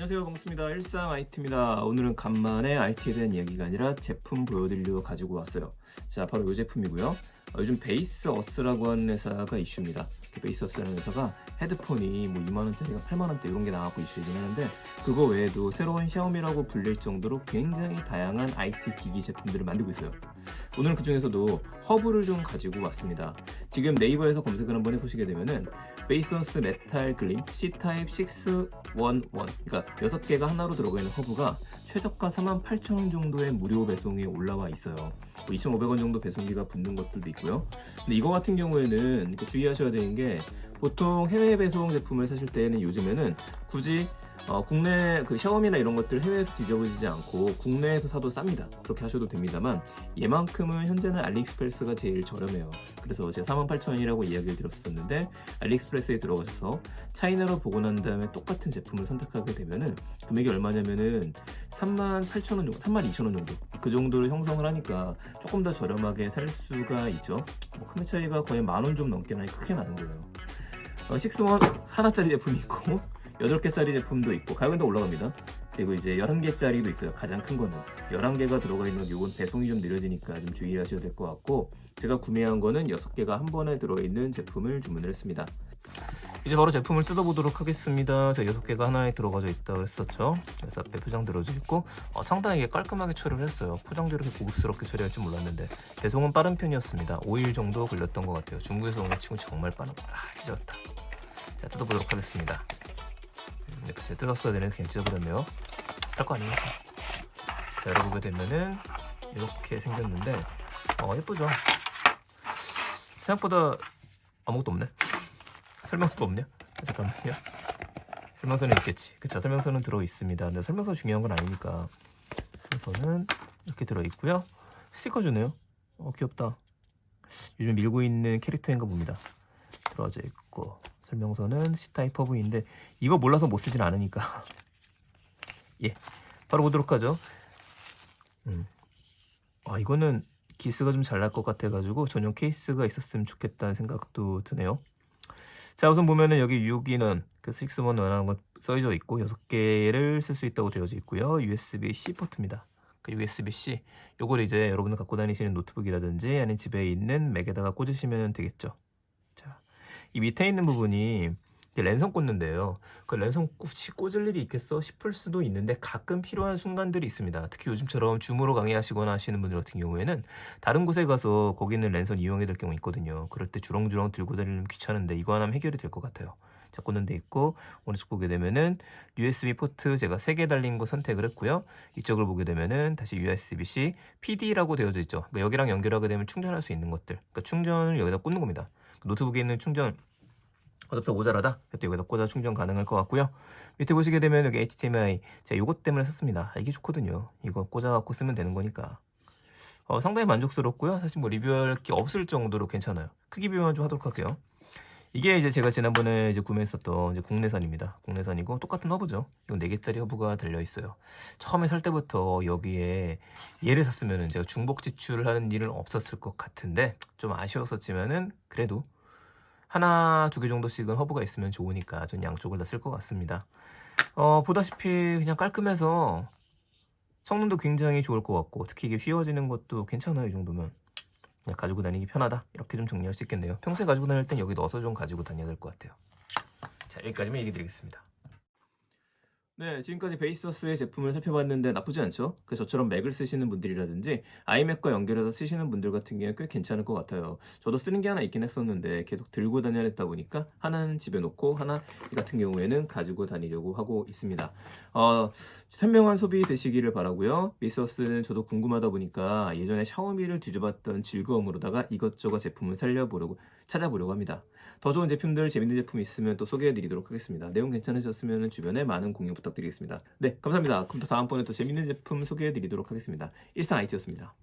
안녕하세요. 반갑습니다. 일상 IT입니다. 오늘은 간만에 IT에 대한 이야기가 아니라 제품 보여드리려 가지고 왔어요. 자 바로 이 제품이고요. 어, 요즘 베이스어스라고 하는 회사가 이슈입니다. 그 베이스어스라는 회사가 헤드폰이 뭐 2만원짜리가 8만원대 이런 게 나왔고 이슈이긴 하는데 그거 외에도 새로운 샤오미라고 불릴 정도로 굉장히 다양한 IT 기기 제품들을 만들고 있어요. 오늘은 그 중에서도 허브를 좀 가지고 왔습니다. 지금 네이버에서 검색을 한번 해보시게 되면은 베이스원스 메탈 글림 C타입 611 그러니까 6개가 하나로 들어가 있는 허브가 최저가 48,000원 정도의 무료 배송이 올라와 있어요. 뭐 2,500원 정도 배송비가 붙는 것들도 있고요. 근데 이거 같은 경우에는 주의하셔야 되는 게 보통 해외 배송 제품을 사실 때는 요즘에는 굳이 어, 국내 그 샤오미나 이런 것들 해외에서 뒤져보지 않고 국내에서 사도 쌉니다. 그렇게 하셔도 됩니다만 얘만큼은 현재는 알리익스프레스가 제일 저렴해요. 그래서 제가 48,000원이라고 이야기를 드렸었는데 알리익스프레스에 들어가셔서 차이나로 보고 난 다음에 똑같은 제품을 선택하게 되면은 금액이 얼마냐면은 38,000원 정도, 32,000원 정도 그 정도를 형성을 하니까 조금 더 저렴하게 살 수가 있죠. 뭐 금액 차이가 거의 만 원 좀 넘게 나니 크게 나는 거예요. 어, 식스원 하나짜리 제품이 있고 8개짜리 제품도 있고 가격도 올라갑니다. 그리고 이제 11개짜리도 있어요. 가장 큰 거는. 11개가 들어가 있는 요건 배송이 좀 느려지니까 좀 주의하셔야 될 것 같고 제가 구매한 거는 6개가 한 번에 들어있는 제품을 주문을 했습니다. 이제 바로 제품을 뜯어보도록 하겠습니다. 제가 6개가 하나에 들어가져 있다고 했었죠. 그래서 앞에 포장 들어져 있고 어, 상당히 깔끔하게 처리를 했어요. 포장도 이렇게 고급스럽게 처리할 줄 몰랐는데 배송은 빠른 편이었습니다. 5일 정도 걸렸던 것 같아요. 중국에서 온것 치고 정말 빠른 아 찢었다. 자 뜯어보도록 하겠습니다. 네, 그제 뜯었어야 되는데 그냥 찢어버렸네요. 할 거 아니에요. 자, 열어보게 되면은 이렇게 생겼는데 어 예쁘죠? 생각보다 아무것도 없네. 설명서도 없냐? 잠깐만요. 설명서는 있겠지. 그쵸? 설명서는 들어 있습니다. 근데 설명서 중요한 건 아니니까. 설명서는 이렇게 들어 있고요. 스티커 주네요. 어 귀엽다. 요즘 밀고 있는 캐릭터인가 봅니다. 들어져 있고 설명서는 C타입 허브인데 이거 몰라서 못 쓰진 않으니까 예 바로 보도록 하죠 음. 아 이거는 기스가 좀 잘 날 것 같아 가지고 전용 케이스가 있었으면 좋겠다는 생각도 드네요 자 우선 보면은 여기 6인원 그 6원 원하는 건 써져 있고 6개를 쓸 수 있다고 되어져 있고요. USB-C 포트입니다. 그 USB-C 요걸 이제 여러분들 갖고 다니시는 노트북이라든지 아니면 집에 있는 맥에다가 꽂으시면 되겠죠. 자 이 밑에 있는 부분이 이게 랜선 꽂는데요. 그 랜선 굳이 꽂을 일이 있겠어 싶을 수도 있는데 가끔 필요한 순간들이 있습니다. 특히 요즘처럼 줌으로 강의하시거나 하시는 분들 같은 경우에는 다른 곳에 가서 거기 있는 랜선 이용해야 될 경우 있거든요. 그럴 때 주렁주렁 들고 다니면 귀찮은데 이거 하나면 해결이 될 것 같아요. 자, 꽂는 데 있고 오른쪽 보게 되면은 USB 포트 제가 3개 달린 거 선택을 했고요. 이쪽을 보게 되면은 다시 USB-C PD라고 되어져 있죠. 그러니까 여기랑 연결하게 되면 충전할 수 있는 것들. 그러니까 충전을 여기다 꽂는 겁니다. 노트북에 있는 충전 어차피 모자라다. 그때 여기다 꽂아 충전 가능할 것 같고요. 밑에 보시게 되면 여기 HDMI 제가 요것 때문에 썼습니다. 아, 이게 좋거든요. 이거 꽂아갖고 쓰면 되는 거니까. 어, 상당히 만족스럽고요. 사실 뭐 리뷰할 게 없을 정도로 괜찮아요. 크기 비교만 좀 하도록 할게요. 이게 이제 제가 지난번에 이제 구매했었던 이제 국내산입니다. 국내산이고 똑같은 허브죠. 이건 4개짜리 허브가 달려 있어요. 처음에 살 때부터 여기에 얘를 샀으면 제가 중복 지출을 하는 일은 없었을 것 같은데 좀 아쉬웠었지만은 그래도 하나 두 개 정도씩은 허브가 있으면 좋으니까 전 양쪽을 다 쓸 것 같습니다. 어, 보다시피 그냥 깔끔해서 성능도 굉장히 좋을 것 같고 특히 이게 휘어지는 것도 괜찮아요 이 정도면. 그냥 가지고 다니기 편하다. 이렇게 좀 정리할 수 있겠네요. 평소에 가지고 다닐 땐 여기 넣어서 좀 가지고 다녀야 될 것 같아요. 자 여기까지만 얘기 드리겠습니다 네, 지금까지 베이스어스의 제품을 살펴봤는데 나쁘지 않죠? 그 저처럼 맥을 쓰시는 분들이라든지 아이맥과 연결해서 쓰시는 분들 같은 경우에 꽤 괜찮을 것 같아요. 저도 쓰는 게 하나 있긴 했었는데 계속 들고 다녀야 했다 보니까 하나는 집에 놓고 하나 이 같은 경우에는 가지고 다니려고 하고 있습니다. 어, 현명한 소비 되시기를 바라고요. 베이스어스는 저도 궁금하다 보니까 예전에 샤오미를 뒤져봤던 즐거움으로다가 이것저것 제품을 살려보려고 찾아보려고 합니다. 더 좋은 제품들, 재밌는 제품 있으면 또 소개해드리도록 하겠습니다. 내용 괜찮으셨으면 주변에 많은 공유 부탁드리겠습니다. 네, 감사합니다. 그럼 또 다음번에 또 재밌는 제품 소개해드리도록 하겠습니다. 일상 IT였습니다.